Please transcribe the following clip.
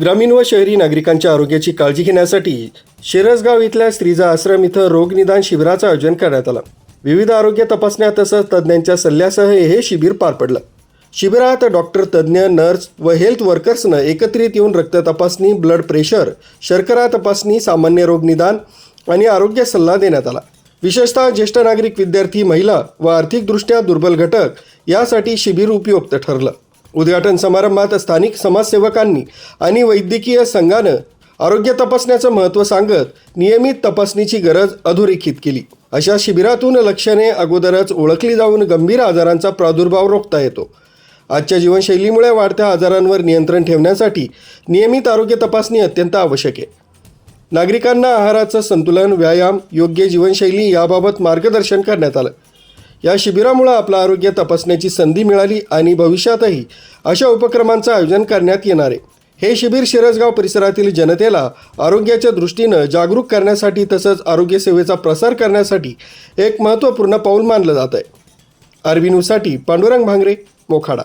ग्रामीण व शहरी नागरिकांच्या आरोग्याची काळजी घेण्यासाठी शिरसगाव इथल्या स्त्रीजा आश्रम इथं रोगनिदान शिबिराचं आयोजन करण्यात आलं. विविध आरोग्य तपासण्या तसंच तज्ज्ञांच्या सल्ल्यासह हे शिबिर पार पडलं. शिबिरात डॉक्टर तज्ज्ञ नर्स व हेल्थ वर्कर्सनं एकत्रित येऊन रक्त तपासणी ब्लड प्रेशर शर्करा तपासणी सामान्य रोगनिदान आणि आरोग्य सल्ला देण्यात आला. विशेषतः ज्येष्ठ नागरिक विद्यार्थी महिला व आर्थिकदृष्ट्या दुर्बल घटक यासाठी शिबिर उपयुक्त ठरलं. उद्घाटन समारंभात स्थानिक समाजसेवकांनी आणि वैद्यकीय संघानं आरोग्य तपासण्याचं महत्त्व सांगत नियमित तपासणीची गरज अधोरेखित केली. अशा शिबिरातून लक्षणे अगोदरच ओळखली जाऊन गंभीर आजारांचा प्रादुर्भाव रोखता येतो. आजच्या जीवनशैलीमुळे वाढत्या आजारांवर नियंत्रण ठेवण्यासाठी नियमित आरोग्य तपासणी अत्यंत आवश्यक आहे. नागरिकांना आहाराचं संतुलन व्यायाम योग्य जीवनशैली याबाबत मार्गदर्शन करण्यात आलं. या शिबिरामुळं आपलं आरोग्य तपासण्याची संधी मिळाली आणि भविष्यातही अशा उपक्रमांचं आयोजन करण्यात येणार आहे. हे शिबिर शिरसगाव परिसरातील जनतेला आरोग्याच्या दृष्टीनं जागरूक करण्यासाठी तसंच आरोग्यसेवेचा प्रसार करण्यासाठी एक महत्त्वपूर्ण पाऊल मानलं जात आहे. आरबी न्यूजसाठी पांडुरंग भांगरे मोखाडा.